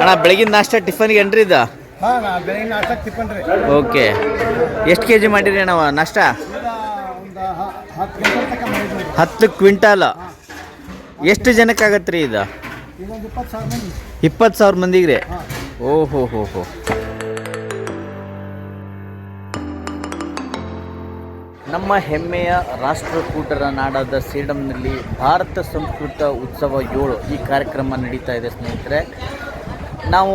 ಅಣ್ಣ ಬೆಳಗಿನ ನಾಷ್ಟ ಟಿಫನ್ಗೆ ಏನ್ರಿ ಇದು? ಓಕೆ. ಎಷ್ಟು ಕೆ ಜಿ ಮಾಡಿರಿ ಅಣ್ಣ ನಾಷ್ಟ? ಹತ್ತು ಕ್ವಿಂಟಾಲ್ ಎಷ್ಟು ಜನಕ್ಕೆ ಆಗತ್ತೆ ರೀ ಇದು ಇಪ್ಪತ್ತು ಸಾವಿರ ಮಂದಿಗೆ ರೀ? ಓಹೋ ಹೋ ಹೋ. ನಮ್ಮ ಹೆಮ್ಮೆಯ ರಾಷ್ಟ್ರಕೂಟರ ನಾಡಾದ ಸೇಡಂನಲ್ಲಿ ಭಾರತ ಸಂಸ್ಕೃತ ಉತ್ಸವ ಏಳು ಈ ಕಾರ್ಯಕ್ರಮ ನಡೀತಾ ಇದೆ ಸ್ನೇಹಿತರೆ. ನಾವು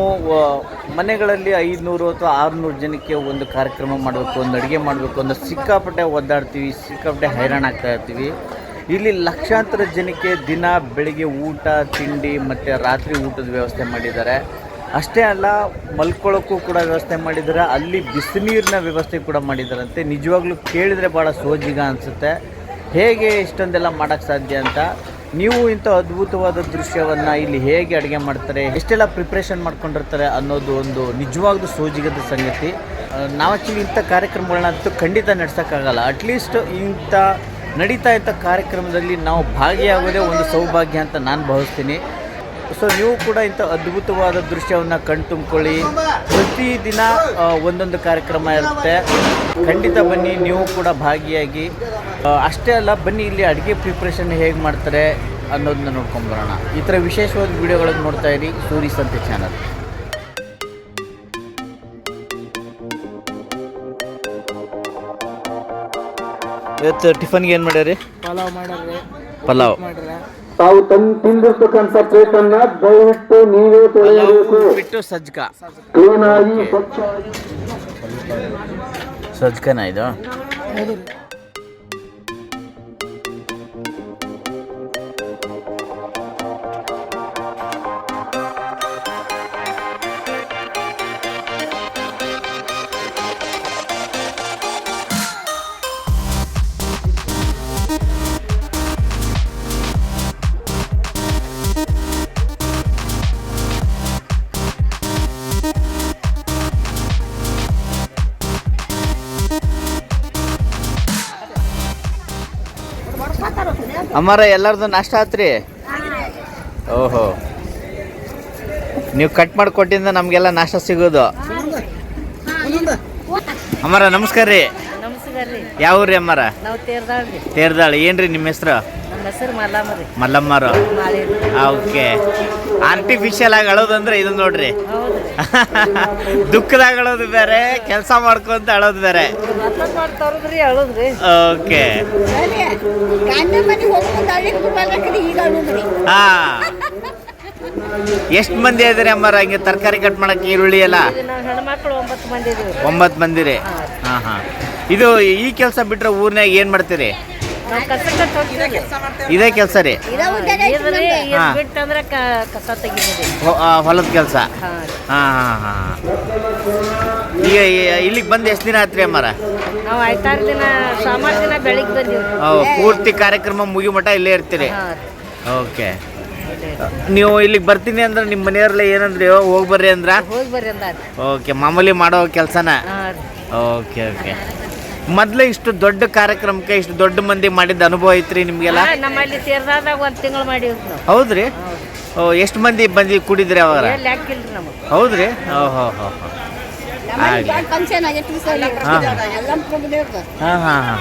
ಮನೆಗಳಲ್ಲಿ ಐದುನೂರು ಅಥವಾ ಆರುನೂರು ಜನಕ್ಕೆ ಒಂದು ಕಾರ್ಯಕ್ರಮ ಮಾಡಬೇಕು, ಒಂದು ಅಡುಗೆ ಮಾಡಬೇಕು ಅಂದರೆ ಸಿಕ್ಕಾಪಟ್ಟೆ ಒದ್ದಾಡ್ತೀವಿ, ಸಿಕ್ಕಾಪಟ್ಟೆ ಹೈರಾಣ ಆಗ್ತಾ ಇರ್ತೀವಿ. ಇಲ್ಲಿ ಲಕ್ಷಾಂತರ ಜನಕ್ಕೆ ದಿನ, ಬೆಳಿಗ್ಗೆ ಊಟ, ತಿಂಡಿ ಮತ್ತು ರಾತ್ರಿ ಊಟದ ವ್ಯವಸ್ಥೆ ಮಾಡಿದ್ದಾರೆ. ಅಷ್ಟೇ ಅಲ್ಲ, ಮಲ್ಕೊಳ್ಳೋಕ್ಕೂ ಕೂಡ ವ್ಯವಸ್ಥೆ ಮಾಡಿದ್ದಾರೆ. ಅಲ್ಲಿ ಬಿಸಿನೀರಿನ ವ್ಯವಸ್ಥೆ ಕೂಡ ಮಾಡಿದ್ದಾರಂತೆ. ನಿಜವಾಗ್ಲೂ ಕೇಳಿದರೆ ಭಾಳ ಸೋಜಿಗ ಅನಿಸುತ್ತೆ. ಹೇಗೆ ಇಷ್ಟೊಂದೆಲ್ಲ ಮಾಡೋಕ್ಕೆ ಸಾಧ್ಯ ಅಂತ. ನೀವು ಇಂಥ ಅದ್ಭುತವಾದ ದೃಶ್ಯವನ್ನು ಇಲ್ಲಿ ಹೇಗೆ ಅಡುಗೆ ಮಾಡ್ತಾರೆ, ಎಷ್ಟೆಲ್ಲ ಪ್ರಿಪ್ರೇಷನ್ ಮಾಡ್ಕೊಂಡಿರ್ತಾರೆ ಅನ್ನೋದು ಒಂದು ನಿಜವಾಗ್ಲೂ ಸೋಜಿಗದ ಸಂಗತಿ. ನಾವು ಆ್ಯಕ್ಚುಲಿ ಇಂಥ ಕಾರ್ಯಕ್ರಮಗಳನ್ನ ಅಂತೂ ಖಂಡಿತ ನಡೆಸೋಕ್ಕಾಗಲ್ಲ. ಅಟ್ಲೀಸ್ಟ್ ಇಂಥ ನಡೀತಾ ಇಂಥ ಕಾರ್ಯಕ್ರಮದಲ್ಲಿ ನಾವು ಭಾಗಿಯಾಗೋದೇ ಒಂದು ಸೌಭಾಗ್ಯ ಅಂತ ನಾನು ಭಾವಿಸ್ತೀನಿ. ಸೊ ನೀವು ಕೂಡ ಇಂಥ ಅದ್ಭುತವಾದ ದೃಶ್ಯವನ್ನು ಕಣ್ತುಂಬ್ಕೊಳ್ಳಿ. ಪ್ರತಿದಿನ ದಿನ ಒಂದೊಂದು ಕಾರ್ಯಕ್ರಮ ಇರುತ್ತೆ. ಖಂಡಿತ ಬನ್ನಿ ನೀವು ಕೂಡ ಭಾಗಿಯಾಗಿ. ಅಷ್ಟೇ ಅಲ್ಲ ಬನ್ನಿ ಇಲ್ಲಿ ಅಡುಗೆ ಪ್ರಿಪ್ರೇಷನ್ ಹೇಗೆ ಮಾಡ್ತಾರೆ ಅನ್ನೋದನ್ನ ನೋಡ್ಕೊಂಬರೋಣ ಈ ಥರ ವಿಶೇಷವಾದ ವಿಡಿಯೋಗಳನ್ನು ನೋಡ್ತಾ ಇರಿ ಸೂರಿ ಸಂತೆ ಚಾನಲ್ ಇವತ್ತು ಟಿಫನ್ಗೆ ಏನು ಮಾಡ್ಯಾರಿ? ಪಲಾವ್ ಮಾಡ್ಯಾರ ಪಲಾವ್ ಮಾಡ್ಯಾರ. ತಾವು ತಂದು ತಿಂದಿರ್ತಕ್ಕಂಥ ಪ್ಲೇಟನ್ನ ದಯವಿಟ್ಟು ನೀವೇ ತೊಳೆಯಬೇಕು. ಬಿಟ್ಟು ಸಜ್ಜಕ ಕ್ಲೀನ್ ಆಗಿ ಸ್ವಚ್ಛವಾಗಿ ಸಜ್ಜಕನ ಇದು? ಅಮ್ಮಾರ ಎಲ್ಲರದು ನಾಷ್ಟ ಆತ್ರಿ? ಓಹೋ. ನೀವು ಕಟ್ ಮಾಡಿ ಕೊಟ್ಟಿಂದ ನಮಗೆಲ್ಲ ನಾಷ್ಟ ಸಿಗೋದು. ಅಮ್ಮಾರ ನಮಸ್ಕಾರ ರೀ. ಯಾವ ರೀ. ಅಮ್ಮಾರ? ತೇರ್ದಾಳ. ಏನ್ರಿ ನಿಮ್ಮ ಹೆಸರು? ಹೆಸರು ಮಲ್ಲಮ್ಮ ರೀ. ಮಲ್ಲಮ್ಮಾರು. ಓಕೆ. ಆರ್ಟಿಫಿಷಿಯಲ್ ಆಗಿ ಅಳೋದಂದ್ರೆ ಇದು ನೋಡ್ರಿ. ಹೌದು. ದುಃಖದಾಗ ಅಳೋದು ಬೇರೆ ಕೆಲಸ ಮಾಡ್ಕೊಂತ ಅಳೋದು ಬೇರೆ. ಓಕೆ. ಹಾ. ಎಷ್ಟು ಮಂದಿ ಇದ್ರಿ ಅಮ್ಮರ? ಹಂಗೆ ತರಕಾರಿ ಕಟ್ ಮಾಡಕ್ಕೆ ಈರುಳ್ಳಿ ಎಲ್ಲ? ಒಂಬತ್ತು ಮಂದಿ ಇದೀವಿ ಒಂಬತ್ತು ಮಂದಿ ರೀ? ಹಾಂ. ಹಾಂ ಇದು ಈ ಕೆಲಸ ಬಿಟ್ರೆ ಊರ್ನಾಗ ಏನು ಮಾಡ್ತೀರಿ? ಇದೇ ಕೆಲಸ ರೀ. ಹಾ. ಬಿಟ್ಟಂದ್ರೆ ಕ- ಕಸ ಹೊಲದ ಕೆಲಸ. ಹಾಂ. ಹಾಂ ಹಾಂ ಈಗ ಈ- ಇಲ್ಲಿಗೆ ಬಂದು ಎಷ್ಟು ದಿನ ಆತ್ರಿ ಅಮ್ಮಾರ? ನಾವು ಐದಾರು ದಿನ ಸೋಮವಾರ ದಿನ ಬೆಳಿಗ್ಗೆ ಬಂದೀವಿ. ಓ, ಪೂರ್ತಿ ಕಾರ್ಯಕ್ರಮ ಮುಗಿ ಮಠ ಇಲ್ಲೇ ಇರ್ತೀರಿ? ಹಾಂ. ಓಕೆ. ನೀವು ಇಲ್ಲಿಗೆ ಬರ್ತೀನಿ ಅಂದ್ರೆ ನಿಮ್ಮ ಮನೆಯವ್ರಲ್ಲ ಏನಂದ್ರಿ? ಹೋಗಿ ಬರ್ರಿ ಅಂದ್ರ? ಹೋಗಿ ಬರ್ರಿ ಅಂದಾರ. ಓಕೆ ಮಾಮೂಲಿ ಮಾಡೋ ಕೆಲಸನ? ಹಾಂ ಓಕೆ ಓಕೆ. ಮೊದಲೇ ಇಷ್ಟು ದೊಡ್ಡ ಕಾರ್ಯಕ್ರಮಕ್ಕೆ ಇಷ್ಟು ದೊಡ್ಡ ಮಂದಿ ಮಾಡಿದ ಅನುಭವ ಐತ್ರಿ ನಿಮಗೆಲ್ಲ? ನಮ್ಮಲ್ಲಿ ತೀರ್ದಾದಾಗ ಒಂದು ತಿಂಗಳು ಮಾಡೀವಿ ನಾವು. ಹೌದ್ರಿ? ಓ ಎಷ್ಟು ಮಂದಿ ಬಂದು ಕುಡಿದ್ರಿ ಅವಾಗ? ಎಲ್ಲಿ ಹಾಕಿಲ್ರಿ ನಮಗೆ. ಹೌದ್ರಿ? ಓಹೋ ಹೋ ಫಂಕ್ಷನ್ ಆಗೈತಿ ಈ ಸಲ. ಹಾ. ಎಲ್ಲ. ಹಾಂ ಹಾಂ. ಹಾಂ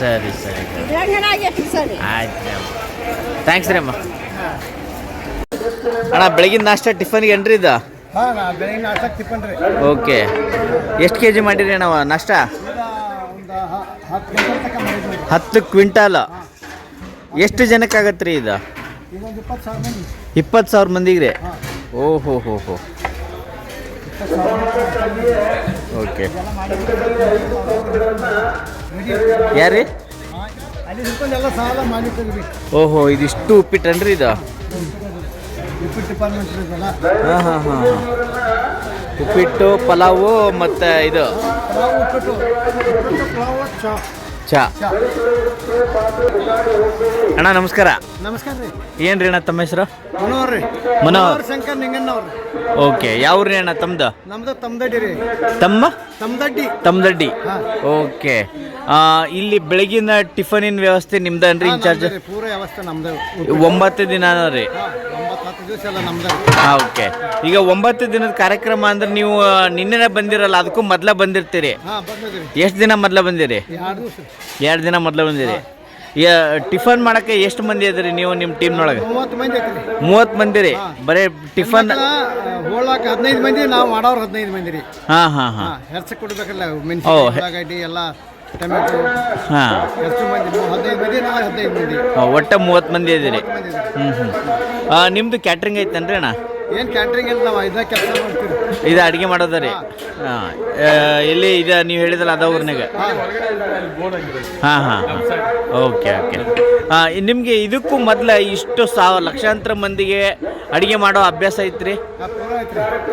ಸರಿ ಸರಿ ಇದ್ರಾಗ ಆಗೈತಿ ಈ ಸಲ. ಆಯ್ತು ಥ್ಯಾಂಕ್ಸ್ ರೀ ಅಮ್ಮ. ಅಣ್ಣ ಬೆಳಗಿನ ನಾಷ್ಟ ಟಿಫನ್ಗೆ ಏನ್ರಿ ಇದು? ಹಾಂ ನಾ ಬೆಳಗಿನ ನಾಷ್ಟ ಟಿಫನ್ ರೀ. ಓಕೆ. ಎಷ್ಟು ಕೆ ಜಿ ಮಾಡಿರಿ ಅಣ್ಣ ನಾಷ್ಟ? ಹತ್ತು ಕ್ವಿಂಟಾಲ. ಎಷ್ಟು ಜನಕ್ಕೆ ಆಗತ್ತೆ ರೀ ಇದು? ಇಪ್ಪತ್ತು ಸಾವಿರ ಮಂದಿಗೆ ರೀ ಓಹೋ, ಹೋ ಹೋ. ಓಕೆ. ಯಾರಿ ಓಹೋ, ಇದಿಷ್ಟು ಉಪ್ಪಿಟ್ಟನ್ರಿ ಇದು? ಹಾಂ ಹಾಂ ಹಾಂ ಹಾಂ. ಉಪ್ಪಿಟ್ಟು ಪಲಾವು ಮತ್ತು ಇದು. ಪಲಾವ್ ಅಣ್ಣ ನಮಸ್ಕಾರ. ನಮಸ್ಕಾರ ರೀ. ಏನ್ರಿ ಅಣ್ಣ ತಮ್ಮ ಹೆಸರು? ಮನೋಹರ್ ರೀ. ಮನೋಹರ್. ಶಂಕರ್ ನಿಂಗಣ್ಣವ್ರು. ಓಕೆ ಯಾವ್ರಿ ಅಣ್ಣ ತಮ್ದು? ನಮ್ದು ತಮ್ದಡ್ಡಿ ರೀ. ತಮ್ಮ? ತಮ್ದಡ್ಡಿ. ತಮ್ದಡ್ಡಿ. ಓಕೆ. ಇಲ್ಲಿ ಬೆಳಗಿನ ಟಿಫನಿನ ವ್ಯವಸ್ಥೆ ನಿಮ್ದನ್ರಿ ಇನ್ಚಾರ್ಜ್ ಪೂರ ವ್ಯವಸ್ಥೆ ನಮ್ದು. ಒಂಬತ್ತು ದಿನ ರೀ. ಓಕೆ. ಈಗ ಒಂಬತ್ತು ದಿನದ ಕಾರ್ಯಕ್ರಮ ಅಂದ್ರೆ ನೀವು ನಿನ್ನೆ ಬಂದಿರಲ್ಲ ಅದಕ್ಕೂ ಮೊದ್ಲ ಬಂದಿರ್ತೀರಿ. ಎಷ್ಟು ದಿನ ಮೊದ್ಲ ಬಂದಿರಿ? ಎರಡು ದಿನ ಮೊದ್ಲ ಬಂದಿರಿ. ಟಿಫನ್ ಮಾಡಕ್ಕೆ ಎಷ್ಟು ಮಂದಿ ಇದ್ರಿ ನೀವು ನಿಮ್ಮ ಟೀಮ್ನೊಳಗೆ? ಮೂವತ್ತು ಮಂದಿ ಐತ್ರಿ ಮೂವತ್ತು ಮಂದಿ ರೀ. ಬರೀ ಟಿಫನ್ ಹೋಗ್ಲಾಕ ಹದಿನೈದು ಮಂದಿ ನಾವು ಮಾಡೋರು ಹದಿನೈದು ಮಂದಿ ರೀ. ಹಾಂ ಹಾಂ ಹಾಂ. ಹೆರ್ಸಕ್ಕೆ ಕೊಡಬೇಕಲ್ಲ ಓ, ಹೆ- ಮೆಣಸಿನಕಾಯಿ ಎಲ್ಲ ಟೊಮೆಟೊ. ಹಾಂ. ಹೆಚ್ಚು ಮಂದಿ ಹದಿನೈದು ಮಂದಿ ನಾವು ಹದಿನೈದು ಮಂದಿ. ಒಟ್ಟು ಮೂವತ್ತು ಮಂದಿ ಇದ್ದೀರಿ. ಹ್ಞೂ ಹ್ಞೂ ನಿಮ್ಮದು ಕ್ಯಾಟ್ರಿಂಗ್ ಐತೇನ್ರಿ ಅಣ್ಣ? ಏನು ಕ್ಯಾಂಟ್ರಿಂಗ್ ಅಂತ ನಾವು ಇದಾಗ ಕೆಲಸ ಮಾಡ್ತೀವಿ ಇದು ಅಡುಗೆ ಮಾಡೋದ ರೀ. ಹಾಂ. ಎಲ್ಲಿ ಇದು ನೀವು ಹೇಳಿದಲ್ಲ ಅದ ಊರಿನಾಗ? ಹಾಂ. ಹಾಂ ಓಕೆ ಓಕೆ. ಹಾಂ ನಿಮಗೆ ಇದಕ್ಕೂ ಮೊದಲು ಇಷ್ಟು ಸಾವಿರ ಲಕ್ಷಾಂತರ ಮಂದಿಗೆ ಅಡುಗೆ ಮಾಡೋ ಅಭ್ಯಾಸ ಐತ್ರಿ?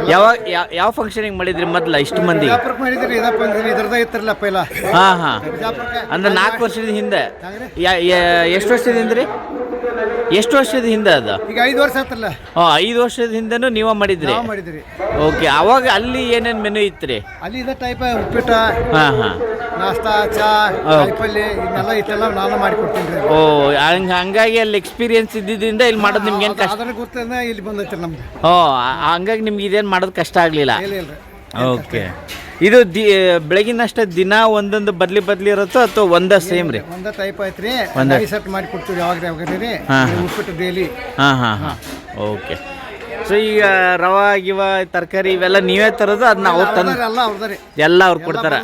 ಯಾವ- ಯಾವ ಫಂಕ್ಷನಿಗೆ ಮಾಡಿದ್ರಿ ಮೊದಲು ಇಷ್ಟು ಮಂದಿಗೆ? ಬಿಜಾಪುರಕ್ಕೆ ಮಾಡಿದ್ರಿ ಇದಪ್ಪ ಅಂದ್ರೆ ಇದ್ರದ ಇತ್ತಿರಲ್ಲ ಪೈಲ. ಹಾಂ ಹಾಂ. ಅಂದ್ರೆ ನಾಲ್ಕು ವರ್ಷದ ಹಿಂದೆ? ಎಷ್ಟು ವರ್ಷದ ಹಿಂದೆ ರೀ ಎಷ್ಟು ವರ್ಷದ ಹಿಂದೆ ಅದು? ಈಗ ಐದು ವರ್ಷ ಆತಲ್ಲ ಹಾಂ ಐದು ವರ್ಷದ ಹಿಂದೆನೂ ನೀವ ಮಾಡಿದ್ರಿ? ನಾವು ಮಾಡಿದ್ರಿ. ಓಕೆ ಅವಾಗ ಅಲ್ಲಿ ಏನೇನ್ ಮೆನು ಇತ್ತು ಅಲ್ಲಿ ಇದ ಟೈಪ್ ಉಪ್ಪಿಟ್ಟ ಹಾಂ ಹಾಂ. ನಾಷ್ಟಾ ಚಾ ಕಾಯಿಪಲ್ಲೆ ಇದನ್ನೆಲ್ಲ ಇಷ್ಟೆಲ್ಲ ನಾನು ಮಾಡಿಕೊಡ್ತೀನಿ ರೀ. ಓ ಹಂಗ ಹಂಗಾಗಿ ಅಲ್ಲಿ ಎಕ್ಸ್ಪೀರಿಯನ್ಸ್ ಇದ್ದಿದ್ದರಿಂದ ಇಲ್ಲಿ ಮಾಡೋದು ನಿಮ್ಗೆ ಏನು ಕಷ್ಟ? ಅದನ್ನ ಇಲ್ಲಿ ಬಂದೈತಿ ನಮ್ದು. ಓ ಆ- ಹಂಗಾಗಿ ನಿಮ್ಗೆ ಇದೇನು ಮಾಡೋದು ಕಷ್ಟ ಆಗಲಿಲ್ಲ? ಇಲ್ಲ ಇಲ್ರಿ ಓಕೆ ಇದು ದಿ ಬೆಳಗಿನ ಅಷ್ಟೇ ದಿನ ಒಂದೊಂದು ಬದ್ಲಿ ಬದ್ಲಿ ಇರುತ್ತೋ ಅಥವಾ ಒಂದ ಸೇಮ್ ರೀ? ಒಂದ ಟೈಪ್ ಐತ್ರಿ. ಒಂದೇ. ಸೆಟ್ ಮಾಡಿ ಕೊಡ್ತೀವಿ ಯಾವಾಗ ಯಾವಾಗ ರೀ ಹಾ, ಇದು ಉಪ್ಪಿಟ್ಟು ಡೈಲಿ ಹಾಂ ಹಾಂ ಹಾಂ. ಓಕೆ ಸೊ ಈಗ ರವಾ ಗಿವ ತರಕಾರಿ ಇವೆಲ್ಲ ನೀವೇ ತರೋದು ಅದನ್ನ ಅವ್ರು ತಂದು ಎಲ್ಲ ಅವ್ರು ಕೊಡ್ತಾರ.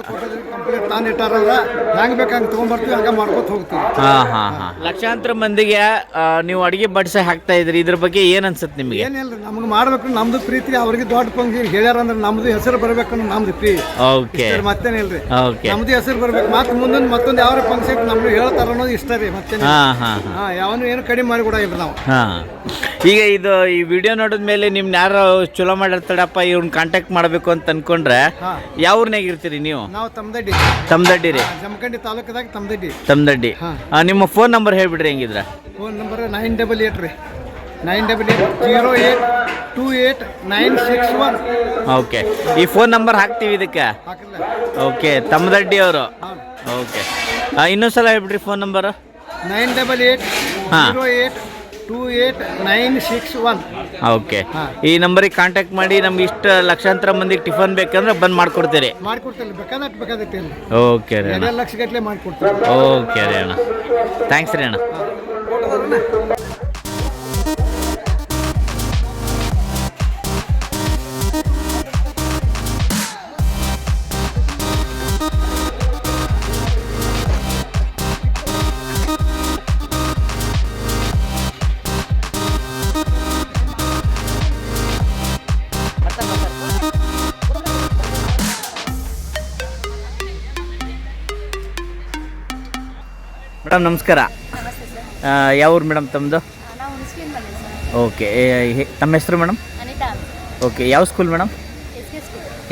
ತಾನು ಇಟ್ಟಾರಲ್ಲ ಹೆಂಗ್ ಬೇಕು ಹಂಗೆ ತೊಗೊಂಬರ್ತೀವಿ ಹಂಗೆ ಮಾಡ್ಕೊತ ಹೋಗ್ತೀವಿ. ಹಾಂ ಹಾಂ ಹಾಂ. ಲಕ್ಷಾಂತರ ಮಂದಿಗೆ ಆ, ನೀವು ಅಡಿಗೆ ಬಡಿಸ ಹಾಕ್ತಾ ಇದ್ರಿ ಇದ್ರ ಬಗ್ಗೆ ಏನ್ ಅನ್ಸುತ್ತೆ ನಿಮಗೆ? ಏನಿಲ್ಲ ನಮ್ಗೆ ಮಾಡ್ಬೇಕು ನಮ್ದು ಪ್ರೀತಿ ಅವ್ರಿಗೆ ದೊಡ್ಡ ಪಂಕ್ತಿ ಹೇಳ್ಯಾರ ಅಂದ್ರೆ ನಮ್ದು ಹೆಸರು ಬರ್ಬೇಕು ನಮ್ದು ಪ್ರೀ ಓಕೆ ಮತ್ತೇನಿಲ್ರಿ ಓಕೆ ನಮ್ದು ಹೆಸರು ಬರ್ಬೇಕು ಮತ್ತೆ ಮುಂದೊಂದು ಮತ್ತೊಂದು ಯಾವ ಫಂಕ್ಷನ್ ನಮ್ಗೆ ಹೇಳ್ತಾರ ಅನ್ನೋದು ಇಷ್ಟ ರೀ ಮತ್ತೆ ಹಾಂ ಹಾಂ ಹಾಂ. ಹಾ ಯಾವನು ಏನು ಕಡಿಮೆ ಮಾಡಿ ಕೂಡ ಇಲ್ಲ ನಾವು. ಹಾಂ. ಈಗ ಇದು ಈ ವಿಡಿಯೋ ನೋಡಿದ ಮೇಲೆ ನಿಮ್ನ ಯಾರು ಚಲೋ ಮಾಡಿರ್ತಾಡಪ್ಪ ಇವ್ರನ್ನ ಕಾಂಟ್ಯಾಕ್ಟ್ ಮಾಡಬೇಕು ಅಂತ ಅನ್ಕೊಂಡ್ರೆ ಹಾ. ಇರ್ತೀರಿ ನೀವು? ನಾವು ತಮ್ದಡ್ಡಿ ತಮ್ದಡ್ಡಿ ರೀ? ಜಮಖಂಡಿ ತಾಲೂಕದಾಗ ತಮ್ದಡ್ಡಿ. ತಮ್ದಡ್ಡಿ. ಹಾ. ಆ, ನಿಮ್ಮ ಫೋನ್ ನಂಬರ್ ಹೇಳ್ಬಿಡ್ರಿ ಹೆಂಗಿದ್ರ? Phone number nine double eight ರೀ. Nine double eight zero eight two eight nine six one okay ಈ ಫೋನ್ ನಂಬರ್ ಹಾಕ್ತೀವಿ ಇದಕ್ಕೆ? ಹಾಕಿಲ್ಲ. ಓಕೆ ತಮ್ಮದಡ್ಡಿ ಅವರು. ಹಾಂ. ಓಕೆ ಇನ್ನೊಂದ್ಸಲ ಹೇಳ್ಬಿಡ್ರಿ phone number nine double eight ಹಾ. Zero eight two eight nine six one okay. ಈ ನಂಬರಿಗೆ ಕಾಂಟ್ಯಾಕ್ಟ್ ಮಾಡಿ ನಮ್ಗೆ ಇಷ್ಟು ಲಕ್ಷಾಂತರ ಮಂದಿಗೆ ಟಿಫನ್ ಬೇಕಂದ್ರೆ ಬಂದು ಮಾಡ್ಕೊಡ್ತೀರಿ. ಇಲ್ಲ. ಓಕೆ ರೀ ಅಣ್ಣ. ಲಕ್ಷ ಗಟ್ಟಲೆ ಮಾಡ್ಕೊಡ್ತೀವಿ ಓಕೆ ರೀ ಅಣ್ಣ. ಥ್ಯಾಂಕ್ಸ್ ರೀ ಅಣ್ಣ. ಮೇಡಮ್ ನಮಸ್ಕಾರ. ಯಾವ ಊರು ಮೇಡಮ್ ತಮ್ಮದು ಓಕೆ ತಮ್ಮ ಹೆಸರು ಮೇಡಮ್? ಓಕೆ ಯಾವ school madam?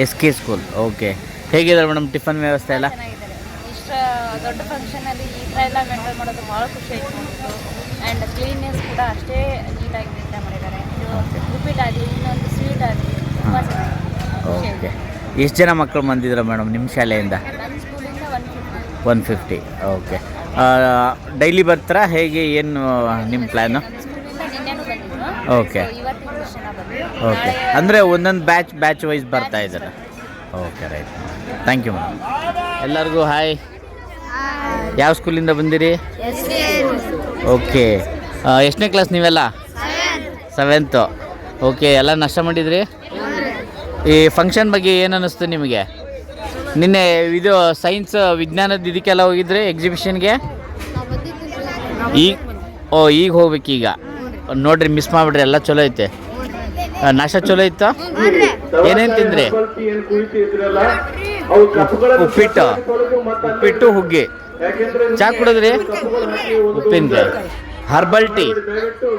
S K school. Okay. ಹೇಗಿದ್ದಾರೆ ಮೇಡಮ್ ಟಿಫನ್ ವ್ಯವಸ್ಥೆ ಎಲ್ಲ? ದೊಡ್ಡ ಫಂಕ್ಷನಲ್ಲಿ ಈ ಥರ ಎಲ್ಲ ಮೇಂಟೈನ್ ಮಾಡೋದು ಭಾಳ ಖುಷಿ ಆಯ್ತು ಆ್ಯಂಡ್ ಕ್ಲೀನ್ನೆಸ್ ಕೂಡ ಅಷ್ಟೇ ನೀಟಾಗಿ ಮೇಂಟೈನ್ ಮಾಡಿದ್ದಾರೆ. ಇದು ಉಪ್ಪಿಟ್ಟು ಆಗಲಿ ಇನ್ನೊಂದು ಸ್ವೀಟ್ ಆಗಲಿ ತುಂಬ ಚೆನ್ನಾಗಿದೆ. ಓಕೆ. ಎಷ್ಟು ಜನ ಮಕ್ಕಳು ಬಂದಿದ್ರು ಮೇಡಮ್ ನಿಮ್ಮ ಶಾಲೆಯಿಂದ? One fifty okay. ಡೈಲಿ ಬರ್ತೀರಾ? ಹೇಗೆ ಏನು ನಿಮ್ಮ ಪ್ಲ್ಯಾನು ಓಕೆ ಓಕೆ ಅಂದರೆ ಒಂದೊಂದು ಬ್ಯಾಚ್ ಬ್ಯಾಚ್ ವೈಸ್ ಬರ್ತಾ ಇದ್ದಾರೆ? Okay right thank you ma'am ಎಲ್ಲರಿಗೂ ಹಾಯ್ ಯಾವ ಸ್ಕೂಲಿಂದ ಬಂದಿರಿ? ಓಕೆ ಎಷ್ಟನೇ ಕ್ಲಾಸ್ ನೀವೆಲ್ಲ? ಸೆವೆಂತು ಓಕೆ ಎಲ್ಲ ನಷ್ಟ ಮಾಡಿದ್ರಿ? ಈ ಫಂಕ್ಷನ್ ಬಗ್ಗೆ ಏನು ಅನ್ನಿಸ್ತು ನಿಮಗೆ? ನಿನ್ನೆ ಇದು ಸೈನ್ಸ್ ವಿಜ್ಞಾನದ ಇದಕ್ಕೆಲ್ಲ ಹೋಗಿದ್ರಿ ಎಕ್ಸಿಬಿಷನ್ಗೆ ಈಗ ಓ, ಈಗ ಹೋಗ್ಬೇಕೀಗ. ನೋಡ್ರಿ ಮಿಸ್ ಮಾಡ್ಬಿಡ್ರಿ ಎಲ್ಲ ಚಲೋ ಐತೆ. ನಾಷ್ಟ ಚಲೋ ಇತ್ತು? ಏನೇನು ತಿಂದ್ರಿ? ಉಪ್ಪಿಟ್ಟು. ಉಪ್ಪಿಟ್ಟು, ಹುಗ್ಗಿ. ಚಾ ಕುಡಿದ್ರಿ? ಉಪ್ಪಿನಕಾಯಿ ಹರ್ಬಲ್ ಟೀ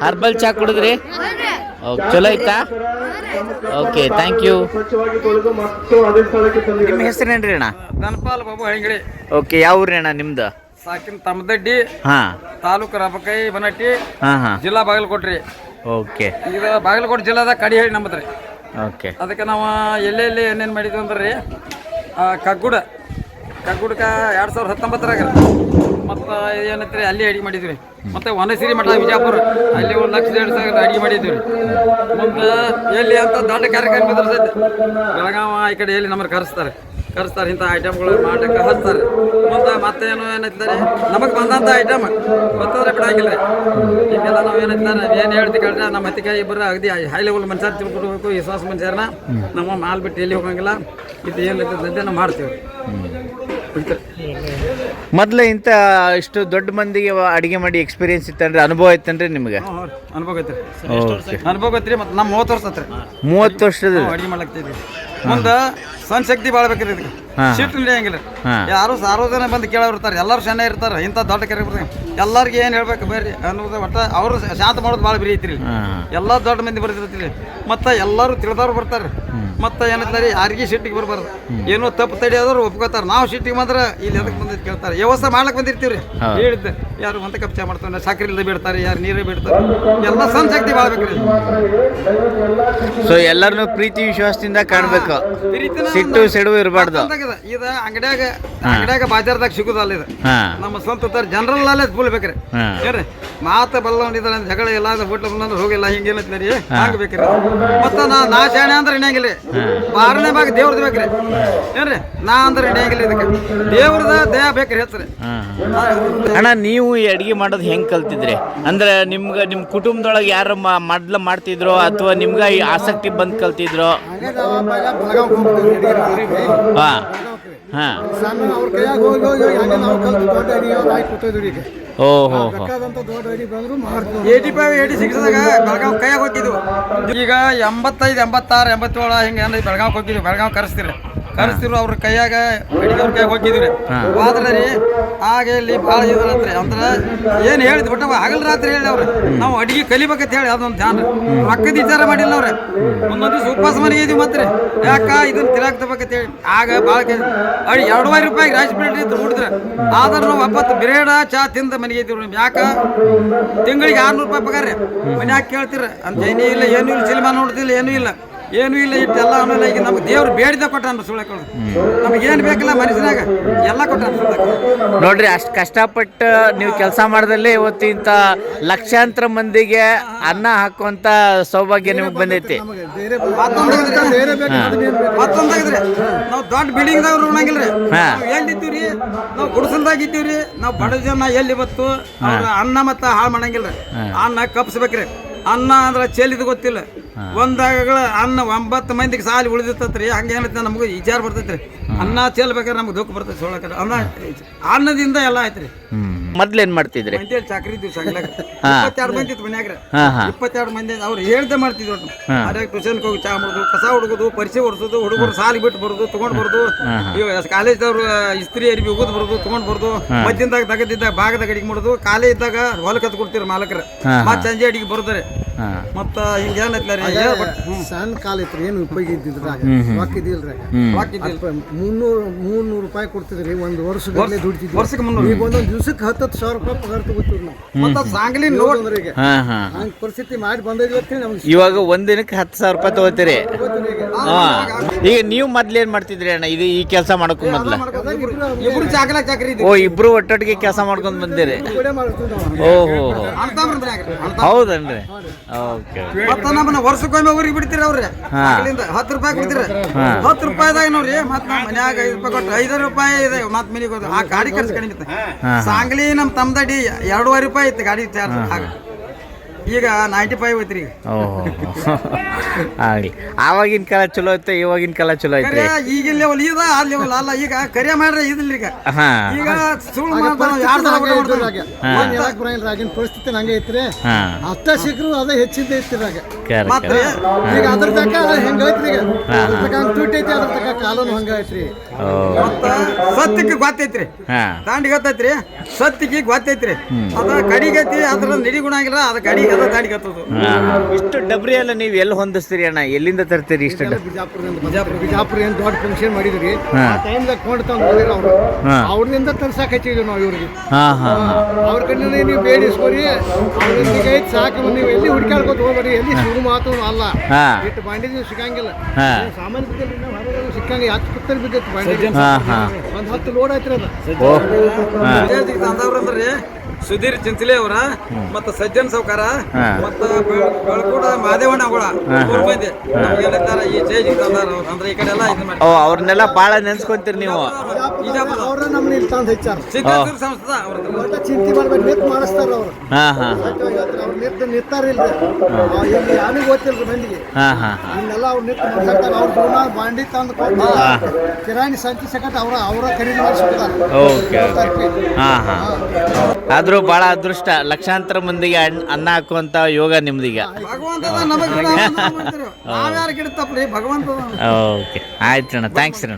ಹರ್ಬಲ್ ಚಾ ಕುಡಿದ್ರಿ? ಓಕೆ ಚಲೋ ಐತಾ ಓಕೆ ಥ್ಯಾಂಕ್ ಯು ನಿಮ್ಮ ಹೆಸರೇನ್ರಿ ಅಣ್ಣ? ಧನಪಾಲ್ ಬಾಬು ಹೆಂಗಳಿ ಓಕೆ ಯಾವ ಊರಿ ಅಣ್ಣ ನಿಮ್ದು? ಸಾಕಿನ ತಮ್ಮದಡ್ಡಿ ಹಾ. ತಾಲೂಕು ರಬಕೈ ಬನಟ್ಟಿ ಹಾ ಹಾ. ಜಿಲ್ಲಾ ಬಾಗಲಕೋಟ್ರಿ. ಓಕೆ ಈಗ ಬಾಗಲಕೋಟೆ ಜಿಲ್ಲಾದ ಕಡಿ ಹೇಳಿ ನಮ್ಮದ್ರಿ. ಓಕೆ ಅದಕ್ಕೆ ನಾವು ಎಲ್ಲೆಲ್ಲಿ ಏನೇನು ಮಾಡಿದ್ವಿ ಅಂದ್ರೆ ಕಗ್ಗುಡ. ಕಗ್ಗುಡಕ ಎರಡು ಸಾವಿರದ ಹತ್ತೊಂಬತ್ತರಾಗ. ಮತ್ತು ಏನೈತ್ರಿ, ಅಲ್ಲಿ ಅಡಿಗೆ ಮಾಡಿದ್ವಿ. ಮತ್ತೆ ವನಸಿರಿ ಮಠ ವಿಜಯಪುರ ಅಲ್ಲಿ ಒಂದು ಲಕ್ಷ ಎರಡು ಸಾವಿರ ಅಡಿಗೆ ಮಾಡಿದ್ವಿ ಮುಂದೆ ಎಲ್ಲಿ ಅಂತ ದೊಡ್ಡ ಕಾರ್ಯಕ್ರಮ ಸದ್ಯ ಬೆಳಗಾವ ಈ ಕಡೆ ಎಲ್ಲಿ ನಮ್ಮನ್ನು ಕರೆಸ್ತಾರೆ. ಕರೆಸ್ತಾರೆ ಇಂಥ ಐಟಮ್ಗಳು ಮಾಡಕ್ಕೆ ಹಚ್ತಾರೆ ಮುಂದೆ ಮತ್ತೇನು ಏನಾಯ್ತಾರೆ ನಮಗೆ ಬಂದಂಥ ಐಟಮ್ ಮತ್ತೆ ಬಿಡಾಗಿಲ್ಲ ಈಗೆಲ್ಲ ನಾವು ಏನಂತಾರೆ ಏನು ಹೇಳ್ತೀವಿ ಕೇಳಿದ್ರೆ ನಮ್ಮ ಹತ್ತಿಗೆ ಇಬ್ಬರು ಅಗದಿ ಹೈ ಲೆವೆಲ್ ಮನುಷ್ಯರು ತಿಳ್ಕೊಡ್ಬೇಕು ವಿಶ್ವಾಸ ಮನುಷ್ಯರನ್ನ. ನಮ್ಮ ಮಾಲ್ ಬಿಟ್ಟು ಎಲ್ಲಿ ಹೋಗಂಗಿಲ್ಲ. ಇದು ಏನು ನಾವು ಮಾಡ್ತೀವಿ. ಮೊದ್ಲು ಇಂಥ ಇಷ್ಟು ದೊಡ್ಡ ಮಂದಿಗೆ ಅಡುಗೆ ಮಾಡಿ ಎಕ್ಸ್ಪೀರಿಯನ್ಸ್ ಇತ್ತಂದ್ರೆ ಅನುಭವ ಇತ್ತಂದ್ರೆ ನಿಮ್ಗೆ? ಅನುಭವ ಐತ್ರಿ. ಓಕೆ. ಅನುಭವ ಐತ್ರಿ ಮತ್ತು ನಮ್ಮ ಮೂವತ್ತು ವರ್ಷ ಹತ್ರ ಮೂವತ್ತು ವರ್ಷದ ಅಡುಗೆ ಮಾಡ್ಲಾಗ್ತಿದ್ವಿ ಮುಂದೆ ಸಣ್ಣ ಶಕ್ತಿ ಬಾಳ್ಬೇಕ್ರಿ ಬೇಕ್ರಿ ಇದಕ್ಕೆ ಶಿಫ್ಟ್ ಸಿಟ್ಟು ನಡೆಯಂಗಿಲ್ಲ ಯಾರು ಸಾರ್ವಜನಿಕ ಬಂದ್ ಕೇಳೋರ್ತಾರೆ ಎಲ್ಲರೂ ಸಣ್ಣ ಇರ್ತಾರೆ ಇಂಥ ದೊಡ್ಡ ಕೆರೆ ಬರ್ತೀನಿ ಎಲ್ಲರಿಗೆ ಏನು ಹೇಳ್ಬೇಕು ಬರ್ರಿ ಅನ್ನೋದು ಒಟ್ಟು ಅವರು ಶಾಂತ ಮಾಡೋದು ಭಾಳ ಬಿರಿ ಐತ್ರಿ ಇಲ್ಲಿ. ಎಲ್ಲ ದೊಡ್ಡ ಮಂದಿ ಬರ್ತಿರ್ತೀರಿ ಮತ್ತು ಎಲ್ಲರೂ ತಿಳಿದವ್ರು ಬರ್ತಾರೆ. ಮತ್ತು ಏನಂತಾರೆ ಯಾರಿಗೆ ಸಿಟ್ಟಿಗೆ ಬರಬಾರ್ದು. ಏನೋ ತಪ್ಪು ತಡೆಯೋದ್ರು ಒಪ್ಕೋತಾರೆ. ನಾವು ಸಿಟ್ಟಿಗೆ ಬಂದ್ರೆ ಇಲ್ಲಿ ಎದಕ್ಕೆ ಬಂದಿದ್ದು ಕೇಳ್ತಾರೆ. ವ್ಯವಸ್ಥೆ ಮಾಡ್ಲಕ್ಕೆ ಬಂದಿರ್ತೀವಿ ರೀ ಹೌದು. ಹೇಳಿದ್ದೆ ಯಾರು ಮಂತ ಕಪ್ಚಾ ಮಾಡ್ತಾರೆ ಸಕ್ಕರೆ ಇಲ್ಲದೆ ಬಿಡ್ತಾರೆ ಯಾರು ನೀರೇ ಬಿಡ್ತಾರೆ. ಎಲ್ಲ ಸಣ್ಣ ಶಕ್ತಿ ಬಾಳ್ಬೇಕ್ರಿ ಸೊ ಎಲ್ಲರನ್ನೂ ಪ್ರೀತಿ ವಿಶ್ವಾಸದಿಂದ ಕಾಣ್ಬೇಕು. ಸಿಟ್ಟು ಸಿಡು ಇರಬಾರ್ದು. ಇದ ಅಂಗಡ್ಯಾಗ ಅಂಗಡ್ಯಾಗ ಬಾಜಾರ್ದಾಗ ಸಿಗುದಲ್ಲ ಇದು. ನಮ್ಮ ಸ್ವಂತ ತರ ಜನರಲ್ ನಾಲೆಜ್ ಫುಲ್ ಬೇಕ್ರಿ ಹಾ. ಏನ್ರಿ? ಮಾತ ಬಲ್ಲವನಿದ್ರೆ ಜಗಳ ಇಲ್ಲ ಹೋಟ್ಲ ಬಿಟ್ಟು ಬಂದ್ರೆ ಹೋಗಿಲ್ಲ ಹಿಂಗೇನೈತಿ ರೀ ಆಗ್ಬೇಕ್ರಿ. ಬೇಕ್ರಿ ಮತ್ತ ನಾ ನಾ ಶಾಣೆ ಅಂದ್ರೆ ಹಿಡಿಯಂಗಿಲ್ಲ ಬಾರನೇ ಭಾಗ ದೇವ್ರದ್ದು ಬೇಕ್ರಿ. ಏನ್ರಿ? ನಾ ಅಂದ್ರೆ ಹಿಡಿಯಂಗಿಲ್ಲ ಇದಕ್ಕೆ. ದೇವ್ರದ ದೇಹ ಬೇಕ್ರಿ ಹೆಸರು ಅಣ್ಣ ನೀವು ಈ ಅಡಿಗೆ ಮಾಡೋದು ಹೆಂಗ್ ಕಲ್ತಿದ್ರಿ? ಅಂದ್ರೆ ನಿಮ್ಗೆ ನಿಮ್ಮ ಕುಟುಂಬದೊಳಗೆ ಯಾರು ಮೊದ್ಲು ಮಾಡ್ತಿದ್ರೋ ಅಥವಾ ನಿಮ್ಗೆ ಈ ಆಸಕ್ತಿ ಬಂದು ಕಲ್ತಿದ್ರೋ? ಹಾ. ಹಾ. ಅವ್ರ ಕೈಯಾಗ ಹೋಗಿ ಹೋಗಿ ಹೋಗಿ ಹಂಗೆ ನಾವು ಕಲ್ತು ದೊಡ್ಡ ಅಡಿಗೆ ಆಗಿ ಕೂತಿದ್ವಿ ಈಗ. ಬೇಕಾದಂಥ ದೊಡ್ಡ ಅಡಿಗೆ ಬಂದ್ರು ಮಾಡ್ತೀವಿ. ಏಯ್ಟಿ ಫೈವ್ ಏಯ್ಟಿ ಸಿಕ್ಸ್ದಾಗ ಬೆಳಗಾವ್ ಕೈಯಾಗ ಹೋಗಿದ್ವು ಈಗ ಎಂಬತ್ತೈದು ಎಂಬತ್ತಾರು ಎಂಬತ್ತೇಳು ಹಿಂಗೆ ಅಂದ್ರೆ ಬೆಳಗಾವ್ ಹೋಗಿದ್ವಿ ಬೆಳಗಾವ್ ಕರೆಸ್ತೀರಿ. ಕರೆಸ್ತಿರು ಅವ್ರ ಕೈಯಾಗ ಅವ್ರ ಕೈ ಹೋಗಿದ್ವಿ ಆದ್ರೆ ರೀ ಆಗ ಇಲ್ಲಿ ಭಾಳ ಇದ್ರಂತ್ರಿ ಅಂದ್ರೆ ಏನು ಹೇಳಿದ್ ಬಿಟ್ಟು ಹಗಲ್ ರಾತ್ರಿ ಹೇಳಿ ಅವ್ರು. ನಾವು ಅಡಿಗೆ ಕಲಿಬೇಕಂತ ಹೇಳಿ ಅದೊಂದು ಧ್ಯಾನ. ರೊಕ್ಕದ ವಿಚಾರ ಮಾಡಿಲ್ಲ ಅವ್ರೆ. ಒಂದೊಂದು ದಿವಸ ಉಪವಾಸ ಮನೆಗೆ ಇದೀವಿ ಮತ್ತೆ ಯಾಕ ಇದನ್ನ ತಿರಾಕ್ ತಗೋಬೇಕಂತ ಹೇಳಿ. ಆಗ ಭಾಳ ಅಡಿ ಎರಡೂವರೆ ರೂಪಾಯಿ ರೈಸ್ ಪ್ಲೇಟ್ ಇದ್ರು ಹುಡಿದ್ರೆ ಆದ್ರೆ ನಾವು ಒಪ್ಪತ್ತು ಬಿರೇಡ ಚಾ ತಿಂದ ಮನೆಗೆ ಇದ್ದೀವಿ ಯಾಕ? ತಿಂಗಳಿಗೆ ಆರ್ನೂರು ರೂಪಾಯಿ ಪಗಾರ ಮನ್ಯಾಗ ಕೇಳ್ತೀರ ಅಂತ ಏನೂ ಇಲ್ಲ ಏನೂ ಇಲ್ಲ ಸಿನಿಮಾ ನೋಡ್ತಿಲ್ಲ ಏನೂ ಇಲ್ಲ. ಏನೂ ಇಲ್ಲ ಇಟ್ಟೆಲ್ಲ ಆಮೇಲೆ ಈಗ ನಮ್ಗೆ ದೇವ್ರು ಬೇಡಿದ ಕೊಟ್ಟ ಅನ್ನ ಸುಳ್ಳೆಗಳು ನಮ್ಗೆ ಏನು ಬೇಕಲ್ಲ ಮನಸ್ಸಿನಾಗ? ಎಲ್ಲ ಕೊಟ್ಟ ನೋಡ್ರಿ ಅಷ್ಟು ಕಷ್ಟಪಟ್ಟು ನೀವು ಕೆಲಸ ಮಾಡಿದಲ್ಲಿ ಇವತ್ತು ಇಂಥ ಲಕ್ಷಾಂತರ ಮಂದಿಗೆ ಅನ್ನ ಹಾಕುವಂತ ಸೌಭಾಗ್ಯ ನಿಮಗೆ ಬಂದೈತಿ. ಮತ್ತೊಂದಾಗಿದ್ರೆ ನಾವು ದೊಡ್ಡ ಬಿಲ್ಡಿಂಗ್ದಾಗ ಉಣ್ಣಂಗಿಲ್ಲ ರೀ ಹಾ. ನಾವು ಗುಡಿಸಲ್ದಾಗ ನಾವು ಬಡ ಜನ ಎಲ್ಲಿ ಬತ್ತು ಅನ್ನ ಮತ್ತು ಹಾಳು ಮಾಡಂಗಿಲ್ಲ ರೀ ಅನ್ನ ಕಪ್ಸ್ಬೇಕ್ರಿ. ಅನ್ನ ಅಂದ್ರೆ ಚೆಲ್ಲಿದ್ ಗೊತ್ತಿಲ್ಲ. ಒಂದಾಗಗಳ ಅನ್ನ ಒಂಬತ್ತು ಮಂದಿಗೆ ಸಾಲಿ ಉಳಿದಿರ್ತೈತ್ರಿ ಹಂಗೆ ಏನೈತೆ ನಮಗೂ ವಿಚಾರ ಬರ್ತೈತ್ರಿ. ಅನ್ನ ಚೆಲ್ಬೇಕಾದ್ರೆ ನಮ್ಗೆ ದುಃಖ ಬರ್ತೈತೆ ಸೊಳಕ ಅನ್ನ ಅನ್ನದಿಂದ ಎಲ್ಲ ಆಯ್ತ್ರಿ. ಮೊದ್ಲೇನ್ ಮಾಡ್ತಿದ್ರಿ? ಅಂತೇಳಿ ಚಾಕ್ರಿ ಇದ್ದೀವಿ ಸಂಗ್ಲಾಗ ಇಪ್ಪತ್ತೆರಡು ಮಂದಿ ಇತ್ತು ಮನ್ಯಾಗ ಇಪ್ಪತ್ತೆರಡು ಮಂದಿ ಅವ್ರು ಹೇಳ್ದೆ ಮಾಡ್ತಿದ್ರು. ಅದ್ರಾಗ ಟ್ಯೂಷನ್ಗೆ ಹೋಗಿ ಚಾ ಮಾಡೋದು ಕಸ ಹುಡುಗುದು ಪರಿಚಯ ಹೊಡ್ಸೋದು ಹುಡುಗರು ಸಾಲಿ ಬಿಟ್ಟು ಬರುದು ತಗೊಂಡ್ ಬರುದು. ಕಾಲೇಜ್ದವ್ರು ಇಸ್ತ್ರಿ ಅರಿವಿ ಉಗುದ್ ಬರುದು ತಗೊಂಡ್ ಬರುದು. ಮಧ್ಯದಾಗ ತಗದಿದ್ದಾಗ ಭಾಗದಾಗ ಅಡಿಗೆ ಮಾಡುದು. ಕಾಲೇ ಇದ್ದಾಗ ಹೊಲ ಕತ್ ಕೊಡ್ತೀರಿ ಮಾಲಕರ ಮತ್ತೆ ಸಂಜೆ ಅಡಿಗೆ ಬರ್ತಾರೆ ಹಾ. ಮತ್ತ ಹಿಂಗ ಏನೈತ್ಲಾರಿ? ರೀ. ಸಣ್ಣ ಕಾಲ ಇತ್ತು ಏನು ಉಪಯೋಗ ಇದ್ದಿದ್ರಾಗ? ರೊಕ್ಕ ಇದ್ದಿಲ್ಲ. ಮುನ್ನೂರು ಮೂರ್ನೂರು ರೂಪಾಯಿ ಕೊಡ್ತಿದ್ರಿ ಒಂದು ವರ್ಷದಲ್ಲಿ ದುಡ್ತಿದ್ವಿ. ವರ್ಷಕ್ಕೆ ಮುನ್ನೂರು. ಈಗ ಒಂದೊಂದು ದಿವ್ಸಕ್ಕೆ ಹತ್ತು ಹತ್ತು ಸಾವಿರ ರೂಪಾಯಿ ಪಗಾರ ತಗೋತೀವಿ ನಾವು. ಮತ್ತ ಸಾಂಗ್ಲಿ ನೋಡ್ ಅಂದ್ರೆ ಈಗ ಹಾ ಹಾ. ಹಂಗೆ ಪರಿಸ್ಥಿತಿ ಮಾಡಿ ಬಂದಿದ್ವಿ ನಮ್ಗೆ ಇವಾಗ ಒಂದಿನಕ್ಕೆ ಹತ್ತು ಸಾವಿರ ರೂಪಾಯಿ ತಗೋತೀರಿ. ಈಗ. ನೀವು ಮೊದ್ಲು ಏನ್ ಮಾಡ್ತಿದ್ರಿ ಅಣ್ಣ? ಇದು ಈ ಕೆಲಸ ಮಾಡಕ್ಕೂ ಮೊದ್ಲ? ಇಬ್ರು ಚಾಕಲ ಚಾಕರಿ ಓ ಇಬ್ರು ಒಟ್ಟೊಟ್ಟಿಗೆ ಕೆಲಸ ಮಾಡ್ಕೊಂಡ್ ಬಂದಿರಿ. ಓಹೋ ಹೌದನ್ರಿ? ಓಕೆ ಮತ್ತ ನಮ್ಮನ್ನ ವರ್ಷಕ್ಕೊಮ್ಮೆ ಊರಿಗೆ ಬಿಡ್ತೀರ ಅವ್ರಿ. ಅಲ್ಲಿಂದ ಹತ್ತು ರೂಪಾಯಿ ಕೊಡ್ತೀರ. ಹತ್ತು ರೂಪಾಯಿದಾಗ ನೋಡ್ರಿ ಮತ್ ನಮ್ಮ ಮನ್ಯಾಗ ಐದು ರೂಪಾಯಿ ಕೊಟ್ಟು ಐದಾರು ರೂಪಾಯಿ ಇದೆ ಮತ್ ಮನಿಗೆ ಹೋದ ಆ ಗಾಡಿ ಖರ್ಚು ಕಡಿಮೆ ಇತ್ತು. ಹಾ. ಸಾಂಗ್ಲಿ ನಮ್ಮ ತಮ್ದಡಿ ಎರಡೂವರೆ ರೂಪಾಯಿ ಇತ್ತು ಗಾಡಿ ಚಾರ್ಜ್ ಆಗ ಈಗ ನೈಂಟಿ ಫೈವ್ ಐತ್ರಿ. ಆಗ್ಲಿ ಓಹೋ. ಆಗಲಿ. ಆವಾಗಿನ ಕಾಲ ಚಲೋ ಐತೆ ಇವಾಗಿನ ಕಾಲ ಚಲೋ ಐತ್ರಿ. ಈಗ ಈಗಿನ ಲೆವೆಲ್ ಇದ ಆ ಲೆವೆಲ್ ಅಲ್ಲ. ಈಗ ಕರೆ ಮಾಡ್ರೆ ಇದಿಲ್ಲ ಈಗ. ಹಾ. ಈಗ ಸುಳ್ಳು ಮಾಡ್ತಾನ ಯಾರು ತರ ಊಟ ಮಾಡ್ತಾನೆ ಏನ್ ಹೇಳಕ್ ಬರಂಗಿಲ್ಲ ಆಗಿನ ಪರಿಸ್ಥಿತಿ ನಂಗೆ ಐತ್ರಿ. ಹಾ. ಅಷ್ಟ ಸಿಕ್ಕರು ಅದೇ ಹೆಚ್ಚಿದ್ದೆ ಐತ್ರಿ ಕರೆ ಮತ್ತೆ ಈಗ ಅದ್ರ ತಕ ಹೆಂಗ ಐತ್ರಿ ಈಗ. ಅದ್ರ ತಕ ಹಂಗ್ ತುಟ್ಟಿ ಐತಿ ಅದ್ರ ತಕ ಕಾಲನು ಹಂಗ ಐತ್ರಿ. ಓ. ಮತ್ತ ಸತ್ಯಕ್ಕೆ ಗೊತ್ತೈತ್ರಿ. ಹಾ. ದಾಂಡಿ ಗೊತ್ತೈತ್ರಿ. ಸತ್ತಿಗೆ ಗೊತ್ತೈತ್ರಿ. ಅದ ಕಡಿಗೈತಿ ಅದ್ರ ನಿಡಿಗುಣ ಆಗಿಲ್ಲ ಅದ ಕಡಿ ದಾಂಡಿಗೆ ದಾಂಡಿಗೆ ಇಷ್ಟು ಡಬ್ರಿ ಎಲ್ಲ ನೀವು ಎಲ್ಲಿ ಹೊಂದಿಸ್ತೀರಿ ಅಣ್ಣ? ಎಲ್ಲಿಂದ ತರ್ತೀರಿ ಇಷ್ಟು ಬಿಜಾಪುರದಿಂದ ಬಿಜಾಪುರ ಬಿಜಾಪುರ ಏನು ದೊಡ್ಡ ಫಂಕ್ಷನ್ ಮಾಡಿದ್ರಿ? ಹಾ. ಆ ಟೈಮ್ದಾಗ ಕೊಂಡು ತಂದು ಹೋಗಿರ ಅವರು. ಹಾ. ಅವ್ರದಿಂದ ತರ್ಸಾಕ್ ಹಚ್ಚಿದ್ವಿ ನಾವು ಇವ್ರಿಗೆ. ಹಾ ಹಾ ಅವ್ರ ಕಡೆ ನೀವು ಬೇಡಿಸ್ಕೊರಿ. ಅವ್ರಿಗೆ ಐದು ಸಾಕು. ನೀವು ಎಲ್ಲಿ ಹುಡ್ಕಾಡ್ಕೊತ ಹೋಗ್ಬೇಡಿ ಎಲ್ಲಿ ಶುರು ಮಾತು ಅಲ್ಲ. ಹಾ. ಇಟ್ಟು ಬಾಂಡಿ ನೀವು ಸಿಗಂಗಿಲ್ಲ ಹಾ. ನೀವು ಸಾಮಾನ್ಯ ಬಿದ್ದಲ್ಲಿ ನಾವು ಹೊರಗೆ ಸಿಕ್ಕಂಗ ಹತ್ತು ಕುತ್ತಲ್ಲಿ ಬಿದ್ದೈತಿ ಬಾಂಡಿ ಹಾ ಹಾ. ಒಂದು ಹತ್ತು ಲೋಡ್ ಐತ್ರಿ ಅದು. ಓ ಹಾ. ಅಂದವ್ರಂದ್ರಿ ಸುಧೀರ್ ಚಿಂಚಲಿ ಅವರ ಮತ್ತ ಸಜ್ಜನ್ ಸಾವ್ಕಾರ. ಮತ್ತ ಬೆಳ್- ಬೆಳಕೂಡ ಮಾದೇವಣ್ಣ ಅವಳ ಮೂರ್ ಮಂದಿ. ಈ ಚೇಂಜ್ ತಂದಾರ ಅವ್ರು ಅಂದ್ರೆ ಈ ಕಡೆ ಎಲ್ಲ ಇದು ಮಾಡಿ. ಅವ್ರನ್ನೆಲ್ಲ ಬಾಳ ನೆನ್ಸ್ಕೊಂತೀರಿ ನೀವು. ಬಿಜಾಪುರ ಅವ್ರ ನಮ್ಮನ್ನ ಇಲ್ಲಿ ತಂದು ಹೆಚ್ಚಾರ ಸಿದ್ದೇಶ್ವರ ಸಂಸ್ಥದ ಅವ್ರದ್ದು. ಒಟ್ಟ ಚಿಂತೆ ಮಾಡ್ಬೇಕು ನಿಂತು ಮಾಡಿಸ್ತಾರ ಅವ್ರು. ಹಾ ಹಾ. ಅವ್ರು ನಿಂತು ನಿಂತಾರಿಲ್ರಿ ಇಲ್ಲಿ ಯಾರಿಗೂ ಗೊತ್ತಿಲ್ರಿ ಮಂದಿಗೆ. ಹಾ ಹಾ ಇನ್ನೆಲ್ಲ ಅವ್ರು ನಿಂತು ಅವ್ರ ಜೀವನ ಬಾಂಡಿ ತಂದು ಕೊಟ್ಟು ಕಿರಾಣಿ ಸಂತಿ ಸಕಟ್ ಅವ್ರ ಅವರ ಖರೀದಿ ಮಾಡಿಸ್ಬಿಡ್ತಾರೆ. Okay okay. ಹಾ ಹಾ. ಆದ್ರೂ ಬಹಳ ಅದೃಷ್ಟ. ಲಕ್ಷಾಂತರ ಮಂದಿಗೆ ಅನ್ನ ಹಾಕುವಂತ ಯೋಗ ನಿಮ್ದೀಗ. ನಮಗ್ ಭಗವಂತ ಓಕೆ. ಆಯ್ತು ಅಣ್ಣ. ಥ್ಯಾಂಕ್ಸ್ ಅಣ್ಣ.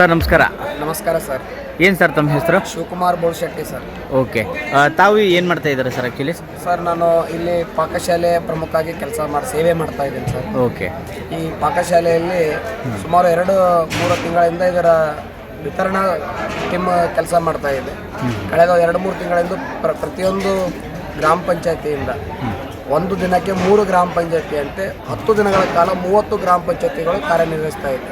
ಸರ್ ನಮಸ್ಕಾರ. ನಮಸ್ಕಾರ ಸರ್. ಏನು ಸರ್ ತಮ್ಮ ಹೆಸರು? ಶಿವಕುಮಾರ್ ಬೋಳ್ಶೆಟ್ಟಿ ಸರ್. ಓಕೆ. ತಾವು ಏನು ಮಾಡ್ತಾ ಇದ್ದಾರೆ ಸರ್ ಆ್ಯಕ್ಚುಲಿ ಸರ್ ನಾನು ಇಲ್ಲಿ ಪಾಕಶಾಲೆ ಪ್ರಮುಖವಾಗಿ ಕೆಲಸ ಮಾಡಿ ಸೇವೆ ಮಾಡ್ತಾ ಇದ್ದೀನಿ ಸರ್. ಓಕೆ. ಈ ಪಾಕಶಾಲೆಯಲ್ಲಿ ಸುಮಾರು ಎರಡು ಮೂರು ತಿಂಗಳಿಂದ ಇದರ ವಿತರಣಾ ಟೀಮ್ ಕೆಲಸ ಮಾಡ್ತಾ ಇದೆ. ಕಳೆದ ಎರಡು ಮೂರು ತಿಂಗಳಿಂದ ಪ್ರ ಪ್ರತಿಯೊಂದು ಗ್ರಾಮ ಪಂಚಾಯತಿಯಿಂದ ಒಂದು ದಿನಕ್ಕೆ ಮೂರು ಗ್ರಾಮ ಪಂಚಾಯತಿ ಅಂತೆ ಹತ್ತು ದಿನಗಳ ಕಾಲ ಮೂವತ್ತು ಗ್ರಾಮ ಪಂಚಾಯತಿಗಳು ಕಾರ್ಯನಿರ್ವಹಿಸ್ತಾ ಇದೆ.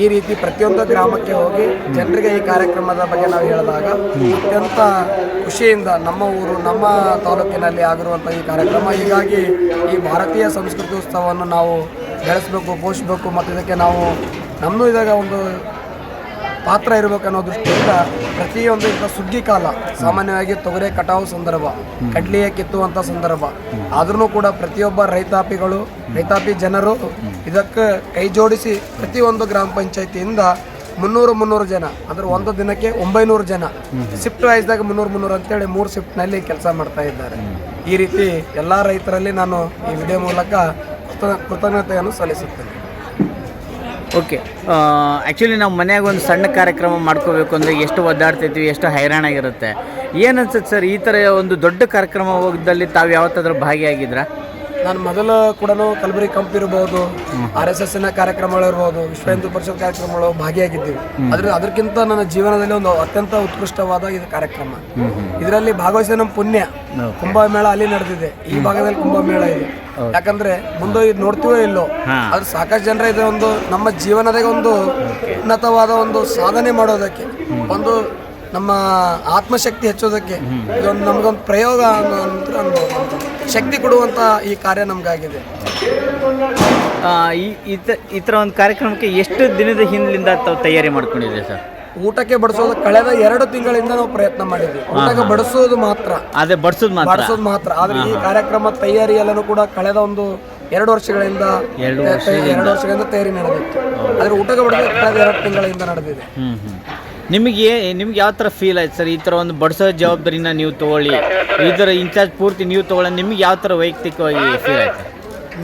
ಈ ರೀತಿ ಪ್ರತಿಯೊಂದು ಗ್ರಾಮಕ್ಕೆ ಹೋಗಿ ಜನರಿಗೆ ಈ ಕಾರ್ಯಕ್ರಮದ ಬಗ್ಗೆ ನಾವು ಹೇಳಿದಾಗ ಅತ್ಯಂತ ಖುಷಿಯಿಂದ ನಮ್ಮ ಊರು, ನಮ್ಮ ತಾಲೂಕಿನಲ್ಲಿ ಆಗಿರುವಂಥ ಈ ಕಾರ್ಯಕ್ರಮ, ಹೀಗಾಗಿ ಈ ಭಾರತೀಯ ಸಂಸ್ಕೃತಿ ಉತ್ಸವವನ್ನು ನಾವು ಬೆಳೆಸಬೇಕು, ಪೋಷಿಸಬೇಕು ಮತ್ತು ಇದಕ್ಕೆ ನಾವು ನಮ್ಮದು ಇದಾಗ ಒಂದು ಪಾತ್ರ ಇರಬೇಕು ಅನ್ನೋ ದೃಷ್ಟಿಯಿಂದ ಪ್ರತಿಯೊಂದು ಇಂಥ ಸುಗ್ಗಿ ಕಾಲ, ಸಾಮಾನ್ಯವಾಗಿ ತೊಗರಿ ಕಟಾವು ಸಂದರ್ಭ, ಕಡ್ಲಿಯ ಕಿತ್ತುವಂಥ ಸಂದರ್ಭ. ಆದ್ರೂ ಕೂಡ ಪ್ರತಿಯೊಬ್ಬ ರೈತಾಪಿಗಳು, ರೈತಾಪಿ ಜನರು ಇದಕ್ಕೆ ಕೈ ಜೋಡಿಸಿ ಪ್ರತಿಯೊಂದು ಗ್ರಾಮ ಪಂಚಾಯತಿಯಿಂದ ಮುನ್ನೂರು ಮುನ್ನೂರು ಜನ, ಅಂದ್ರೆ ಒಂದು ದಿನಕ್ಕೆ ಒಂಬೈನೂರು ಜನ ಶಿಫ್ಟ್ ವೈಸ್ದಾಗ ಮುನ್ನೂರು ಮುನ್ನೂರು ಅಂತೇಳಿ ಮೂರು ಶಿಫ್ಟ್ನಲ್ಲಿ ಕೆಲಸ ಮಾಡ್ತಾ ಇದ್ದಾರೆ. ಈ ರೀತಿ ಎಲ್ಲ ರೈತರಲ್ಲಿ ನಾನು ಈ ವಿಡಿಯೋ ಮೂಲಕ ಕೃತ- ಕೃತಜ್ಞತೆಯನ್ನು ಸಲ್ಲಿಸುತ್ತೇನೆ. ಓಕೆ. ಆ್ಯಕ್ಚುಲಿ ನಾವು ಮನೆಯಾಗ ಒಂದು ಸಣ್ಣ ಕಾರ್ಯಕ್ರಮ ಮಾಡ್ಕೋಬೇಕು ಅಂದರೆ ಎಷ್ಟು ಒದ್ದಾಡ್ತಿದ್ವಿ, ಎಷ್ಟು ಹೈರಾಣಾಗಿರುತ್ತೆ ಏನು ಅನ್ಸುತ್ತೆ ಸರ್, ಈ ಥರ ಒಂದು ದೊಡ್ಡ ಕಾರ್ಯಕ್ರಮ ಹೋಗಿದ್ದಲ್ಲಿ ತಾವು ಯಾವತ್ತಾದ್ರೂ ಭಾಗಿಯಾಗಿದ್ರಾ? ನಾನು ಮೊದಲು ಕೂಡ ಕಲಬುರಗಿ ಕಂಪ್ ಇರ್ಬೋದು ಆರ್ ಎಸ್ ಎಸ್ನ ಕಾರ್ಯಕ್ರಮಗಳಿರ್ಬೋದು ವಿಶ್ವ ಹಿಂದೂ ಪರಿಷತ್ ಕಾರ್ಯಕ್ರಮಗಳು ಭಾಗಿಯಾಗಿದ್ದೀವಿ. ಅದ್ರ ಅದಕ್ಕಿಂತ ನನ್ನ ಜೀವನದಲ್ಲಿ ಒಂದು ಅತ್ಯಂತ ಉತ್ಕೃಷ್ಟವಾದ ಇದು ಕಾರ್ಯಕ್ರಮ. ಇದರಲ್ಲಿ ಭಾಗವಹಿಸಿದ ನಮ್ಮ ಪುಣ್ಯ, ಕುಂಭಮೇಳ ಅಲ್ಲಿ ನಡೆದಿದೆ. ಈ ಭಾಗದಲ್ಲಿ ಕುಂಭಮೇಳ ಇದೆ. ಯಾಕಂದ್ರೆ ಮುಂದೆ ಇದು ನೋಡ್ತೀವೋ ಇಲ್ಲೋ. ಆದ್ರೆ ಸಾಕಷ್ಟು ಜನರ ಇದು ಒಂದು ನಮ್ಮ ಜೀವನದಾಗ ಒಂದು ಉನ್ನತವಾದ ಒಂದು ಸಾಧನೆ ಮಾಡೋದಕ್ಕೆ ಒಂದು ನಮ್ಮ ಆತ್ಮಶಕ್ತಿ ಹೆಚ್ಚೋದಕ್ಕೆ ಇದೊಂದು ನಮಗೊಂದು ಪ್ರಯೋಗ ಅನ್ನೋ. ಶಕ್ತಿ ಕೊಡುವಂಥ ಈ ಕಾರ್ಯ ನಮ್ಗಾಗಿದೆ. ಈ ಈ ಥರ ಒಂದು ಕಾರ್ಯಕ್ರಮಕ್ಕೆ ಎಷ್ಟು ದಿನದ ಹಿಂದಿನಿಂದ ತಾವು ತಯಾರಿ ಮಾಡ್ಕೊಂಡಿದ್ದೀರಿ ಸರ್? ಊಟಕ್ಕೆ ಬಡಿಸೋದು ಕಳೆದ ಎರಡು ತಿಂಗಳಿಂದ ನಾವು ಪ್ರಯತ್ನ ಮಾಡಿದ್ವಿ. ಊಟಕ್ಕೆ ಬಡಿಸೋದು ಮಾತ್ರ. ಅದೇ ಬಡಿಸೋದು ಮಾತ್ರ? ಬಡಿಸೋದು ಮಾತ್ರ. ಆದರೆ ಈ ಕಾರ್ಯಕ್ರಮ ತಯಾರಿ ಎಲ್ಲನೂ ಕೂಡ ಕಳೆದ ಒಂದು ಎರಡು ವರ್ಷಗಳಿಂದ ಎರಡು ವರ್ಷಗಳಿಂದ ತಯಾರಿ ನಡೆದಿತ್ತು. ಆದರೆ ಊಟಕ್ಕೆ ಬಡಿಸೋದು ಕಳೆದ ಎರಡು ತಿಂಗಳಿಂದ ನಡೆದಿದೆ. ನಿಮಗೆ ನಿಮ್ಗೆ ಯಾವ ಥರ ಫೀಲ್ ಆಯ್ತು ಸರ್? ಈ ಥರ ಒಂದು ಬಡಿಸೋ ಜವಾಬ್ದಾರಿನ ನೀವು ತಗೊಳ್ಳಿ. ಈ ಥರ ಇನ್ಚಾರ್ಜ್ ಪೂರ್ತಿ ನೀವು ತಗೊಳ್ಳಿ ನಿಮ್ಗೆ ಯಾವ ಥರ ವೈಯಕ್ತಿಕವಾಗಿ ಫೀಲ್ ಆಯ್ತು?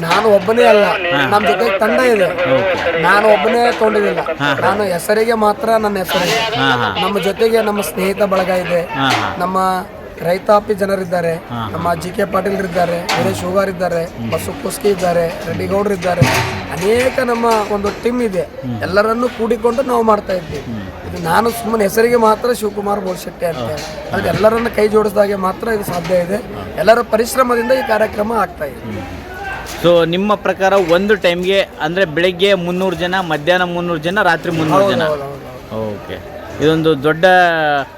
ನಾನು ಒಬ್ಬನೇ ಅಲ್ಲ. ನಮ್ಮ ಜೊತೆ ತಂಡ ಇದೆ. ನಾನು ಒಬ್ಬನೇ ತಗೊಂಡಿದ್ದಿಲ್ಲ ನಾನು ಹೆಸರಿಗೆ ಮಾತ್ರ ನನ್ನ ಹೆಸರು ನಮ್ಮ ಜೊತೆಗೆ ನಮ್ಮ ಸ್ನೇಹಿತ ಬಳಗ ಇದೆ. ನಮ್ಮ ರೈತಾಪಿ ಜನರಿದ್ದಾರೆ. ನಮ್ಮ ಜಿ ಕೆ ಪಾಟೀಲ್ ಇದ್ದಾರೆ ವೀರೇಶ್ ಹೂಗಾರ್ ಇದ್ದಾರೆ ಬಸು ಕುಸ್ಕಿ ಇದ್ದಾರೆ ರೆಡ್ಡಿಗೌಡರು ಇದ್ದಾರೆ ಅನೇಕ ನಮ್ಮ ಒಂದು ಟೀಮ್ ಇದೆ. ಎಲ್ಲರನ್ನು ಕೂಡಿಕೊಂಡು ನಾವು ಮಾಡ್ತಾ ಇದ್ದೀವಿ. ಇದು ನಾನು ಸುಮ್ಮನೆ ಹೆಸರಿಗೆ ಮಾತ್ರ ಶಿವಕುಮಾರ್ ಬೋಳ್ಶೆಟ್ಟಿ ಅಂತ ಅದಕ್ಕೆ ಎಲ್ಲರನ್ನ ಕೈ ಜೋಡಿಸಿದಾಗೆ ಮಾತ್ರ ಇದು ಸಾಧ್ಯ ಇದೆ. ಎಲ್ಲರ ಪರಿಶ್ರಮದಿಂದ ಈ ಕಾರ್ಯಕ್ರಮ ಆಗ್ತಾ ಇದೆ. ಸೊ ನಿಮ್ಮ ಪ್ರಕಾರ ಒಂದು ಟೈಮ್ಗೆ ಅಂದರೆ ಬೆಳಗ್ಗೆ ಮುನ್ನೂರು ಜನ ಮಧ್ಯಾಹ್ನ ಮುನ್ನೂರು ಜನ ರಾತ್ರಿ ಮುನ್ನೂರು ಜನ? ಓಕೆ ಇದೊಂದು ದೊಡ್ಡ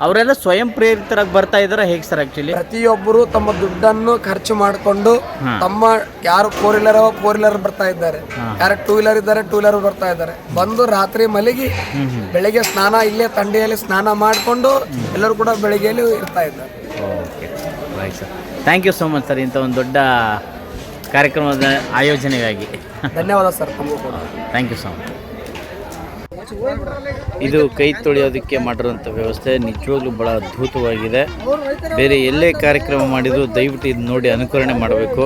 ಅವರೆಲ್ಲ ಸ್ವಯಂ ಪ್ರೇರಿತರಾಗಿ ಬರ್ತಾ ಇದಾರೆ ಹೇಗೆ ಸರ್ ಆಕ್ಚುಲಿ ಪ್ರತಿಯೊಬ್ಬರು ತಮ್ಮ ದುಡ್ಡನ್ನು ಖರ್ಚು ಮಾಡಿಕೊಂಡು ತಮ್ಮ ಯಾರು ಫೋರ್ ವೀಲರ್ ಫೋರ್ ವೀಲರ್ ಬರ್ತಾ ಇದ್ದಾರೆ. ಯಾರು ಟೂ ವೀಲರ್ ಇದ್ದಾರೆ ಟೂ ವೀಲರ್ ಬರ್ತಾ ಇದ್ದಾರೆ. ಬಂದು ರಾತ್ರಿ ಮಲಗಿ ಬೆಳಿಗ್ಗೆ ಸ್ನಾನ ಇಲ್ಲೇ ತಂಡಿಯಲ್ಲಿ ಸ್ನಾನ ಮಾಡಿಕೊಂಡು ಎಲ್ಲರೂ ಕೂಡ ಬೆಳಿಗ್ಗೆಯಲ್ಲಿ ಇರ್ತಾ ಇದ್ದಾರೆ. Okay right sir thank you so much sir ಇಂಥ ಒಂದು ದೊಡ್ಡ ಕಾರ್ಯಕ್ರಮದ ಆಯೋಜನೆಗಾಗಿ. ಧನ್ಯವಾದ sir thank you so much ಇದು ಕೈ ತೊಳೆಯೋದಕ್ಕೆ ಮಾಡಿರುವಂಥ ವ್ಯವಸ್ಥೆ ನಿಜವಾಗ್ಲೂ ಭಾಳ ಅದ್ಭುತವಾಗಿದೆ. ಬೇರೆ ಎಲ್ಲೇ ಕಾರ್ಯಕ್ರಮ ಮಾಡಿದರೂ ದಯವಿಟ್ಟು ಇದು ನೋಡಿ ಅನುಕರಣೆ ಮಾಡಬೇಕು.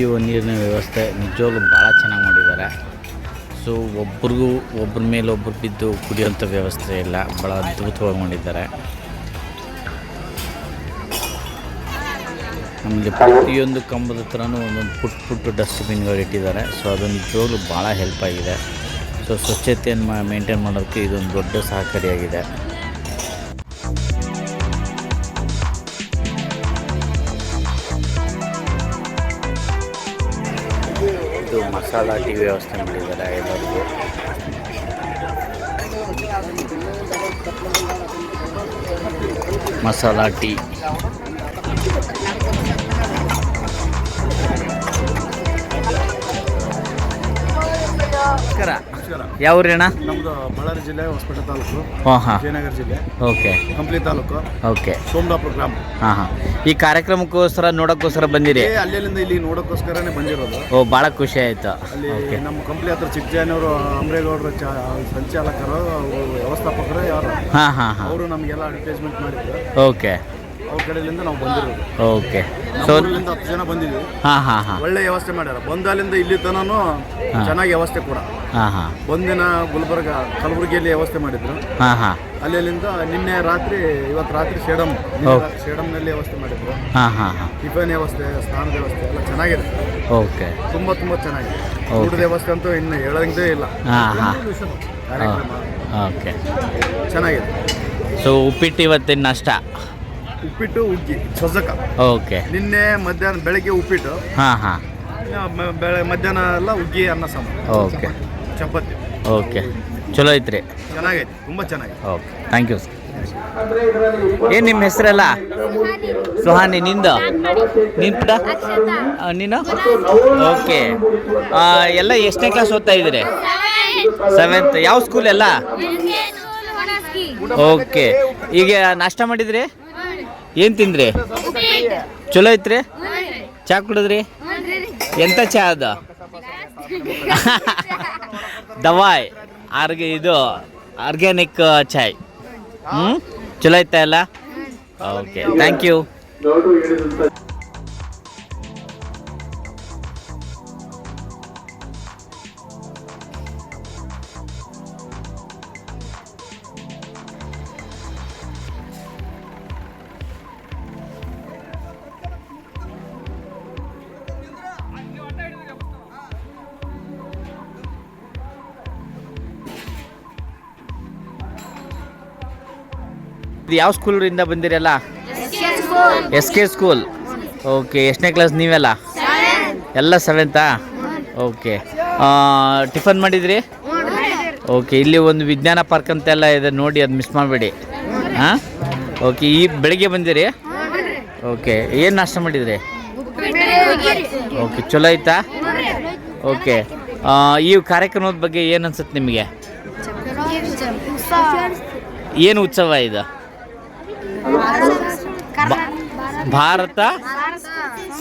ಕುಡಿಯುವ ನೀರಿನ ವ್ಯವಸ್ಥೆ ನಿಜವಾಗ್ಲೂ ಭಾಳ ಚೆನ್ನಾಗಿ ಮಾಡಿದ್ದಾರೆ. ಸೊ ಒಬ್ರಿಗೂ ಒಬ್ಬರ ಮೇಲೆ ಒಬ್ಬರು ಬಿದ್ದು ಕುಡಿಯುವಂಥ ವ್ಯವಸ್ಥೆ ಇಲ್ಲ. ಭಾಳ ಅದ್ಭುತವಾಗಿ ಮಾಡಿದ್ದಾರೆ. ಆಮೇಲೆ ಪ್ರತಿಯೊಂದು ಕಂಬದ ಹತ್ರನೂ ಒಂದೊಂದು ಪುಟ್ ಪುಟ್ಟು ಡಸ್ಟ್ಬಿನ್ಗಳು ಇಟ್ಟಿದ್ದಾರೆ. ಸೊ ಅದು ನಿಜವಾಗ್ಲೂ ಭಾಳ ಹೆಲ್ಪ್ ಆಗಿದೆ. ಸೊ ಸ್ವಚ್ಛತೆಯನ್ನು ಮೇಂಟೈನ್ ಮಾಡೋದಕ್ಕೆ ಇದೊಂದು ದೊಡ್ಡ ಸಹಕಾರಿಯಾಗಿದೆ. ಇದು ಮಸಾಲ ಟೀ ವ್ಯವಸ್ಥೆ ಮಾಡಿದ್ದಾರೆ ಎಲ್ಲರಿಗೂ. ಮಸಾಲ ಟೀ. ನಮಸ್ಕಾರ. ಯಾವ ಅಣ್ಣ? ನಮ್ಮದು ಬಳ್ಳಾರಿ ಜಿಲ್ಲೆ ಹೊಸಪೇಟೆ ತಾಲೂಕು. ಹಾಂ ಹಾಂ. ವಿಜಯನಗರ ಜಿಲ್ಲೆ. ಓಕೆ. ಕಂಪ್ಲಿ ತಾಲೂಕು. ಓಕೆ. ಸೋಮಲಾಪುರ ಗ್ರಾಮ. ಹಾಂ ಹಾಂ. ಈ ಕಾರ್ಯಕ್ರಮಕ್ಕೋಸ್ಕರ ನೋಡೋಕ್ಕೋಸ್ಕರ ಬಂದಿರಿ? ಏ ಅಲ್ಲಿಂದ ಇಲ್ಲಿ ನೋಡೋಕ್ಕೋಸ್ಕರನೇ ಬಂದಿರೋದು. ಓ ಭಾಳ ಖುಷಿ ಆಯಿತು. ಅಲ್ಲಿ ನಮ್ಮ ಕಂಪ್ಲಿ ಹತ್ರ ಚಿಕ್ಕಜಾನವರು ಅಮರೇಗೌಡರ ಚ ಸಂಚಾಲಕರು ಅವ್ರು ವ್ಯವಸ್ಥಾಪಕರು ಯಾರು? ಹಾಂ ಹಾಂ ಹಾಂ. ಅವರು ನಮಗೆಲ್ಲ ಅಡ್ವರ್ಟೈಸ್ಮೆಂಟ್ ಮಾಡಿದ್ರು. ಓಕೆ. ಅವ್ರ ಕಡೆಯಿಂದ ನಾವು ಬಂದಿರೋದು. ಓಕೆ. ಸೊ ಹತ್ತು ಜನ ಬಂದಿದ್ವಿ ಹಾಂ ಹಾಂ ಹಾಂ. ಒಳ್ಳೆ ವ್ಯವಸ್ಥೆ ಮಾಡ್ಯಾರ. ಬಂದಾಲಿಂದ ಇಲ್ಲಿ ತನೂ ಚೆನ್ನಾಗಿ ವ್ಯವಸ್ಥೆ ಕೂಡ. ಹಾಂ ಹಾಂ. ಒಂದಿನ ಗುಲ್ಬರ್ಗ ಕಲಬುರಗಿಯಲ್ಲಿ ವ್ಯವಸ್ಥೆ ಮಾಡಿದ್ರು. ಹಾಂ ಹಾಂ. ಅಲ್ಲಿ ಅಲ್ಲಿಂದ ನಿನ್ನೆ ರಾತ್ರಿ ಇವತ್ತು ರಾತ್ರಿ ಶೇಡಮ್ ಓ. ಸೇಡಂನಲ್ಲಿ ವ್ಯವಸ್ಥೆ ಮಾಡಿದ್ರು. ಹಾಂ ಹಾಂ ಹಾಂ. ಟಿಫನ್ ವ್ಯವಸ್ಥೆ ಸ್ನಾನದ ವ್ಯವಸ್ಥೆ ಎಲ್ಲ ಚೆನ್ನಾಗಿದೆ. ಓಕೆ. ತುಂಬಾ ತುಂಬ ಚೆನ್ನಾಗಿದೆ. ಊಟದ ವ್ಯವಸ್ಥೆ ಅಂತೂ ಇನ್ನು ಹೇಳಂಗೇ ಇಲ್ಲ. ಹಾಂ ಹಾಂ. ಕಾರ್ಯಕ್ರಮ. ಓಕೆ. ಚೆನ್ನಾಗಿದೆ. ಸೊ ಉಪ್ಪಿಟ್ಟು ಇವತ್ತಿನ ನಾಷ್ಟ. ಉಪ್ಪಿಟ್ಟು ಉಗ್ಗಿ ಸೊಸಕ. ಓಕೆ. ನಿನ್ನೆ ಮಧ್ಯಾಹ್ನ ಬೆಳಗ್ಗೆ ಉಪ್ಪಿಟ್ಟು ಹಾಂ ಹಾಂ. ಮ- ಬೆಳೆ ಮಧ್ಯಾಹ್ನ ಎಲ್ಲ ಉಗ್ಗಿ ಅನ್ನ ಸಾಂಬಾರು. ಓಕೆ. ಚಪಾತಿ. ಓಕೆ. ಚಲೋ ಐತ್ರಿ. ಚೆನ್ನಾಗೈತೆ ತುಂಬ ಚೆನ್ನಾಗಿದೆ ಓಕೆ. ಥ್ಯಾಂಕ್ ಯು ಏನು ನಿಮ್ಮ ಹೆಸರಲ್ಲ? ಸುಹಾನಿ ನಿಂದು? ನಿನ್ ಆ, ನೀನು? ಓಕೆ. ಎಲ್ಲ ಎಷ್ಟನೇ ಕ್ಲಾಸ್ ಓದ್ತಾ ಇದ್ದೀರಿ? ಸೆವೆಂತ್ ಯಾವ ಸ್ಕೂಲ್ ಎಲ್ಲ? ಓಕೆ. ಈಗ ನಾಷ್ಟ ಮಾಡಿದ್ರಿ? ಏನು ತಿಂದ್ರಿ? ಚಲೋ ಐತ್ರಿ? ಚಾ ಕುಡಿದ್ರಿ? ಎಂತ ಚಾ ಅದು? ದವಾಯ್. ಆರ್ಗ ಇದು ಆರ್ಗ್ಯಾನಿಕ್ ಚಾಯ್. ಹ್ಞೂ ಚಲೋ ಐತ ಎಲ್ಲ? Okay, thank you. ಇದು ಯಾವ ಸ್ಕೂಲಿಂದ ಬಂದಿರಲ್ಲ? ಎಸ್ ಕೆ ಸ್ಕೂಲ್ ಓಕೆ ಎಷ್ಟನೇ ಕ್ಲಾಸ್ ನೀವೆಲ್ಲ? ಎಲ್ಲ ಸೆವೆಂತಾ ಓಕೆ ಟಿಫನ್ ಮಾಡಿದ್ರಿ? ಓಕೆ ಇಲ್ಲಿ ಒಂದು ವಿಜ್ಞಾನ ಪಾರ್ಕ್ ಅಂತೆಲ್ಲ ಇದೆ ನೋಡಿ ಅದು ಮಿಸ್ ಮಾಡಬೇಡಿ. ಹಾಂ ಓಕೆ ಈ ಬೆಳಿಗ್ಗೆ ಬಂದಿರಿ? ಓಕೆ ಏನು ನಾಷ್ಟ ಮಾಡಿದ್ರಿ? ಓಕೆ ಚಲೋ ಆಯ್ತಾ? ಓಕೆ ಈ ಕಾರ್ಯಕ್ರಮದ ಬಗ್ಗೆ ಏನು ಅನ್ಸುತ್ತೆ ನಿಮಗೆ? ಏನು ಉತ್ಸವ ಇದು? ಭಾರತ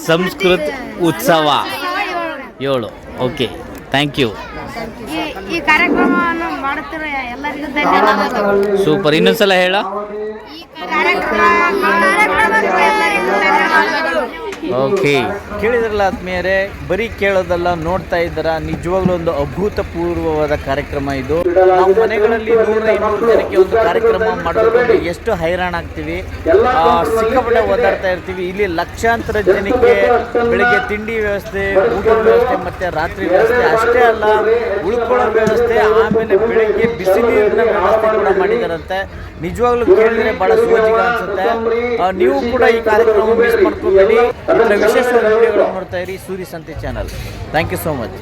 ಸಂಸ್ಕೃತ ಉತ್ಸವ. ಏಳು. ಓಕೆ. Thank you. ಈ ಕಾರ್ಯಕ್ರಮವನ್ನು ಮಾಡುತ್ತಿರುವ ಎಲ್ಲರಿಗೂ ಧನ್ಯವಾದಗಳು. ಸೂಪರ್. ಇನ್ನೊಂದ್ಸಲ ಹೇಳ. ಈ ಕಾರ್ಯಕ್ರಮ ಕಾರ್ಯಕ್ರಮಕ್ಕೆ ಎಲ್ಲರಿಗೂ ಧನ್ಯವಾದಗಳು. ಓಕೆ. ಕೇಳಿದ್ರಲ್ಲ ಆತ್ಮೀಯರೇ, ಬರೀ ಕೇಳೋದಲ್ಲ, ನೋಡ್ತಾ ಇದ್ದಾರ? ನಿಜವಾಗ್ಲೂ ಒಂದು ಅಭೂತಪೂರ್ವವಾದ ಕಾರ್ಯಕ್ರಮ ಇದು. ನಾವು ಮನೆಗಳಲ್ಲಿ ನೂರ ಇನ್ನೂರು ಜನಕ್ಕೆ ಒಂದು ಕಾರ್ಯಕ್ರಮ ಮಾಡಬೇಕು ಎಷ್ಟು ಹೈರಾಣ ಆಗ್ತೀವಿ. ಸಿಕ್ಕಾಪಟ್ಟೆ ಓದಾಡ್ತಾ ಇರ್ತೀವಿ. ಇಲ್ಲಿ ಲಕ್ಷಾಂತರ ಜನಕ್ಕೆ ಬೆಳಿಗ್ಗೆ ತಿಂಡಿ ವ್ಯವಸ್ಥೆ, ಊಟದ ವ್ಯವಸ್ಥೆ ಮತ್ತೆ ರಾತ್ರಿ ವ್ಯವಸ್ಥೆ ಅಷ್ಟೇ ಅಲ್ಲ, ಉಳ್ಕೊಳ್ಳೋ ವ್ಯವಸ್ಥೆ, ಆಮೇಲೆ ಬೆಳಿಗ್ಗೆ ಬಿಸಿ ನೀರಿನ ವ್ಯವಸ್ಥೆ ಕೂಡ ಮಾಡಿದಾರಂತೆ. ನಿಜವಾಗ್ಲೂ ಕೇಳಿದ್ರೆ ಬಹಳ ಸೋಜಿಗ ಅನ್ಸುತ್ತೆ. ನೀವು ಕೂಡ ಈ ಕಾರ್ಯಕ್ರಮ ಮಿಸ್ ಮಾಡ್ಕೋಬೇಡಿ ವಿಶೇಷವಾದ ವಿಡಿಯೋಗಳನ್ನು ನೋಡ್ತಾ ಇರಿ Suri Sante channel thank you so much